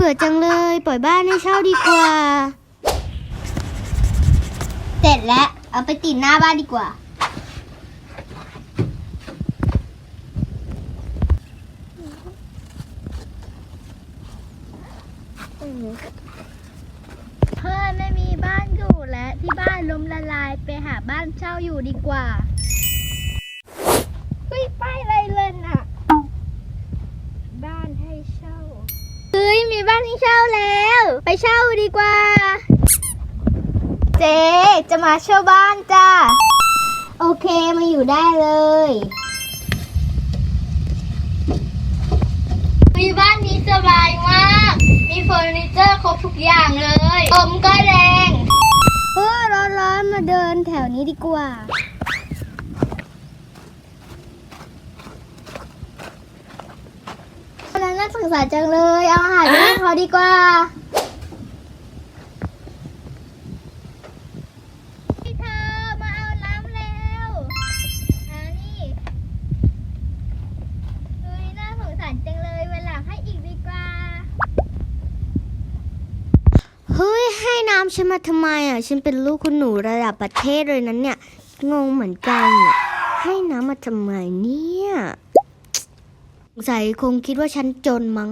เบื่อจังเลย ปล่อยบ้านให้เช่าดีกว่า เสร็จแล้ว เอาไปติดหน้าบ้านดีกว่า เพื่อนไม่มีบ้านอยู่และที่บ้านล้มละลายไปหาบ้านเช่าอยู่ดีกว่า เฮ้ยป้ายอะไรเลยน่ะ บ้านให้เช่า เฮ้ย มีบ้านให้เช่าแล้ว ไปเช่าดีกว่า เจ๊จะมาเช่าบ้านจ้าโอเคมาอยู่ได้เลย มีบ้านนี้สบายมาก มีเฟอร์นิเจอร์ครบทุกอย่างเลยลมก็แรงเออร้อนๆมาเดินแถวนี้ดีกว่า แล้วน่า สงสารจังเลย เอาอาหารไปให้เขาดีกว่า พี่เธอมาเอาน้ำแล้วอานี่เฮ้ยน่าสงสารจังเลยเวลาให้อีกดีกว่า เฮ้ย ให้น้ำฉันมาทำไมอะ ฉันเป็นลูกคุณหนูระดับประเทศเลยนั้นเนี่ย งงเหมือนกันอะให้น้ำมาทำไมเนี่ย สงสัยคงคิดว่าฉันจนมั้ง